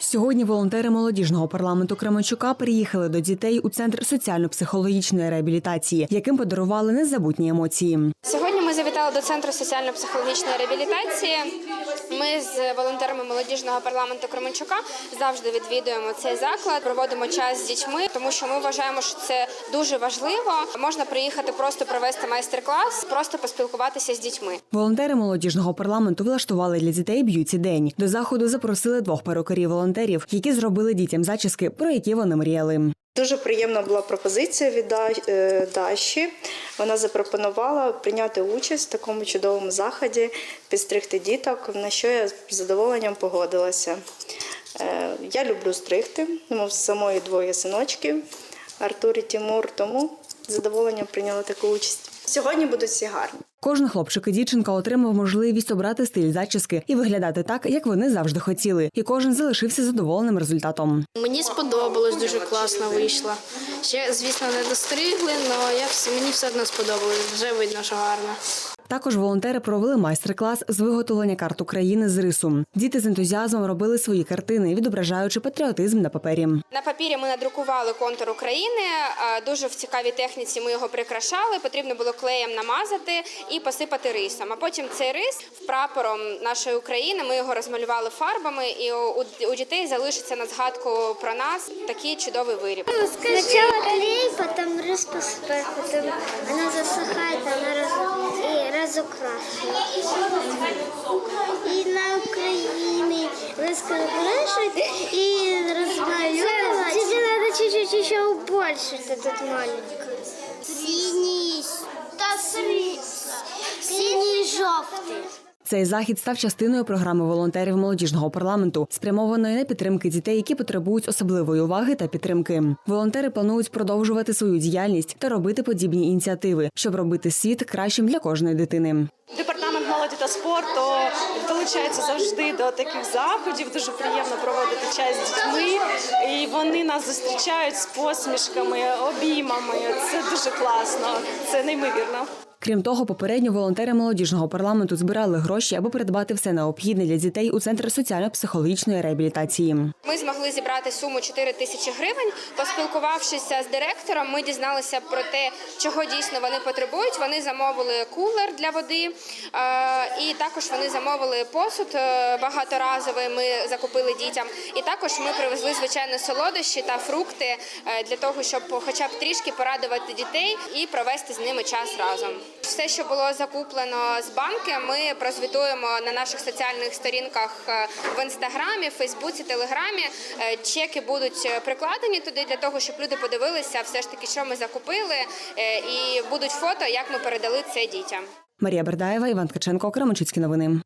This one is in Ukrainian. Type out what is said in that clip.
Сьогодні волонтери молодіжного парламенту Кременчука приїхали до дітей у центр соціально-психологічної реабілітації, яким подарували незабутні емоції. Сьогодні ми завітали до центру соціально-психологічної реабілітації. Ми з волонтерами молодіжного парламенту Кременчука завжди відвідуємо цей заклад, проводимо час з дітьми, тому що ми вважаємо, що це дуже важливо. Можна приїхати просто провести майстер-клас, просто поспілкуватися з дітьми. Волонтери молодіжного парламенту влаштували для дітей б'юті день. До заходу запросили двох перукарів волонтерів, які зробили дітям зачіски, про які вони мріяли. Дуже приємна була пропозиція від е, Даші. Вона запропонувала прийняти участь в такому чудовому заході, підстригти діток, на що я з задоволенням погодилася. Е, Я люблю стригти, тому самої двоє синочків Артур і Тимур, тому з задоволенням прийняла таку участь. Сьогодні будуть всі гарні. Кожен хлопчик і дівчинка отримав можливість обрати стиль зачіски і виглядати так, як вони завжди хотіли. І кожен залишився задоволеним результатом. Мені сподобалось, дуже класно вийшло. Ще, звісно, не достригли, але я мені все одно сподобалось. Вже видно, що гарно. Також волонтери провели майстер-клас з виготовлення карт України з рису. Діти з ентузіазмом робили свої картини, відображаючи патріотизм на папері. На папірі ми надрукували контур України. Дуже в цікавій техніці ми його прикрашали. Потрібно було клеєм намазати і посипати рисом. А потім цей рис прапором нашої України. Ми його розмалювали фарбами, і у, дітей залишиться на згадку про нас такий чудовий виріб. Сначала клей, потом рис посыпать, потом она засыхает, она раз, и разукрашивает. И на Украине раскрашивать и размалевывать. Тебе надо чуть-чуть еще убольшить этот маленький. Синий, да, синий, желтый. Цей захід став частиною програми волонтерів молодіжного парламенту, спрямованої на підтримки дітей, які потребують особливої уваги та підтримки. Волонтери планують продовжувати свою діяльність та робити подібні ініціативи, щоб робити світ кращим для кожної дитини. Департамент молоді та спорту долучається завжди до таких заходів. Дуже приємно проводити час з дітьми. І вони нас зустрічають з посмішками, обіймами. Це дуже класно, це неймовірно. Крім того, попередньо волонтери молодіжного парламенту збирали гроші, аби придбати все необхідне для дітей у центр соціально-психологічної реабілітації. Ми змогли зібрати суму 4 тисячі гривень. Поспілкувавшися з директором, ми дізналися про те, чого дійсно вони потребують. Вони замовили кулер для води, е, і також вони замовили посуд е, багаторазовий. Ми закупили дітям. І також ми привезли звичайно солодощі та фрукти е, для того, щоб хоча б трішки порадувати дітей і провести з ними час разом. Все, що було закуплено з банки, ми прозвітуємо на наших соціальних сторінках е, в інстаграмі, Фейсбуці, Телеграмі. Е, Чеки будуть е, прикладені туди для того, щоб люди подивилися, все ж таки, що ми закупили, і будуть фото, як ми передали це дітям. Марія Бердаєва, Іван Ткаченко, Кременчуцькі новини.